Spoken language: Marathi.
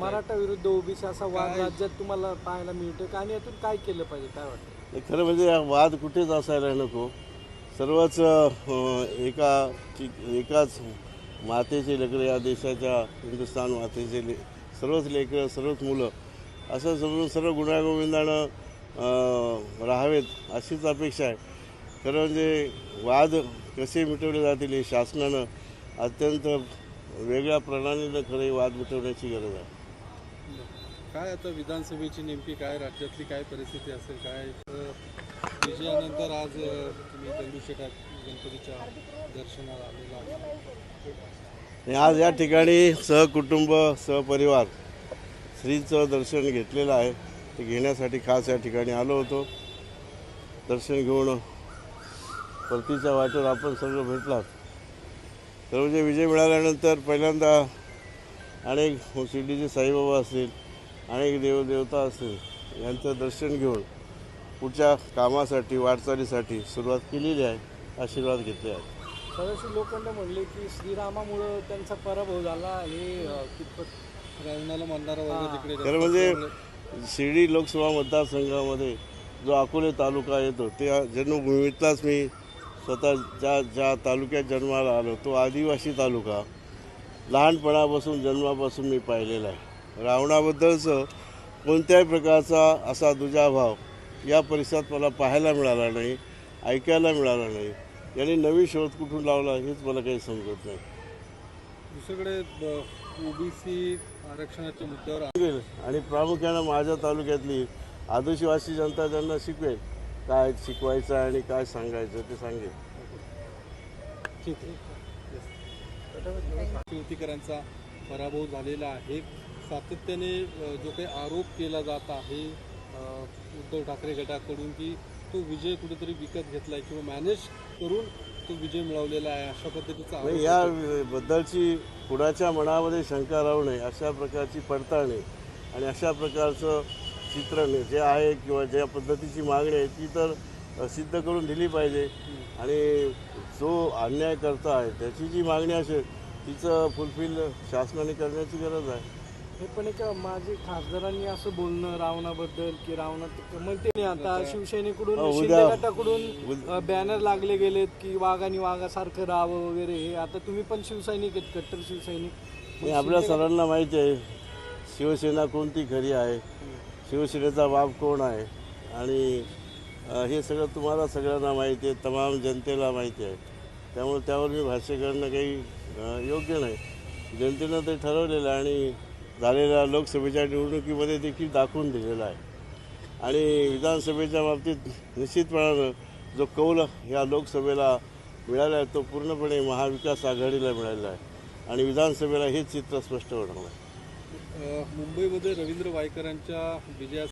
मराठा विरुद्ध ओबीसी असा वाद राज्यात तुम्हाला पाहायला मिळतो का? आणि यातून काय केलं पाहिजे? काय वाटतं? हे खरं म्हणजे हा वाद कुठेच असायला नको. सर्वच अं, एका एकाच मातेचे लेकरं या देशाच्या हिंदुस्थान मातेचे ले सर्वच लेकरं सर्वच मुलं असं समजून सर्व गुण्यागोविंदानं अं, राहावेत अशीच अपेक्षा आहे. खरं म्हणजे वाद कसे मिटवले जातील हे शासनानं अत्यंत वेगळ्या प्रणालीनं खरं वाद मिटवण्याची गरज आहे. काय आता विधानसभेची नेमकी काय राज्यातली काय परिस्थिती असेल काय? विजयानंतर आज तुम्ही दगडूशेठात गणपतीच्या दर्शनाला आलेला आज या ठिकाणी सहकुटुंब सहपरिवार श्रीचं दर्शन घेतलेलं आहे. ते घेण्यासाठी खास या ठिकाणी आलो होतो. दर्शन घेऊन परतीच्या वाटेवर आपण सर्व भेटलात. तर म्हणजे विजय मिळाल्यानंतर पहिल्यांदा अनेक शिर्डीचे साईबाबा असतील अनेक देवदेवता असतील यांचं दर्शन घेऊन पुढच्या कामासाठी वाटचालीसाठी सुरुवात केलेली आहे आशीर्वाद घेतले आहेत सदाशिव लोखंड म्हणले की श्रीरामामुळं त्यांचा पराभव झाला हे कितपत रावणाला मानणारा वर्ग. तिकडे खरं म्हणजे शिर्डी लोकसभा मतदारसंघामध्ये जो अकोले तालुका येतो त्या जन्मभूमीतलाच मी स्वतः ज्या ज्या तालुक्यात जन्माला आलो तो आदिवासी तालुका. लहानपणापासून जन्मापासून मी पाहिलेला आहे. रावणाबद्दलचं कोणत्याही प्रकारचा असा दुजाभाव या परिसरात मला पाहायला मिळाला नाही ऐकायला मिळाला नाही. यांनी नवी शोध कुठून लावला हेच मला काही समजत नाही. दुसरीकडे ओबीसी आरक्षणाच्या मुद्द्यावर आणि प्रामुख्यानं माझ्या तालुक्यातली आदिवासी जनता त्यांना शिकवेल काय शिकवायचं आहे आणि काय सांगायचं ते सांगेल ठीक युतीकरांचा पराभव झालेला आहे. सातत्याने जो काही आरोप केला जात आहे उद्धव ठाकरे गटाकडून की तो विजय कुठेतरी विकत घेतलाय किंवा मॅनेज करून तो विजय मिळवलेला आहे अशा पद्धतीचा या बद्दलची कुणाच्या मनामध्ये शंका राहू नये अशा प्रकारची पडताळणी आणि अशा प्रकारचं चित्रण जे आहे किंवा ज्या पद्धतीची मागणी आहे ती तर सिद्ध करून दिली पाहिजे. आणि जो अन्याय करता आहे त्याची जी मागणी असेल तिचं फुलफिल शासनाने करण्याची गरज आहे. हे पण एक माझे खासदारांनी असं बोलणं रावणाबद्दल की रावणात म्हणते नाही आता शिवसेनेकडून शिंदे गटाकडून बॅनर लागले गेलेत की वाघानी वाघासारखं राहावं वगैरे हे. आता तुम्ही पण शिवसैनिक आहेत कट्टर शिवसैनिक. आणि आपल्या सर्वांना माहिती आहे शिवसेना कोणती खरी आहे? शिवसेनेचा बाप कोण आहे? आणि हे सगळं तुम्हाला सगळ्यांना माहिती आहे तमाम जनतेला माहिती आहे. त्यामुळे त्यावर मी भाष्य करणं काही योग्य नाही. जनतेनं ते ठरवलेलं आहे आणि झालेल्या लोकसभेच्या निवडणुकीमध्ये देखील दाखवून दिलेलं आहे. आणि विधानसभेच्या बाबतीत निश्चितपणानं जो कौल ह्या लोकसभेला मिळाला आहे तो पूर्णपणे महाविकास आघाडीला मिळालेला आहे. आणि विधानसभेला हेच चित्र स्पष्ट होणार आहे. मुंबईमध्ये रवींद्र वायकरांच्या विजया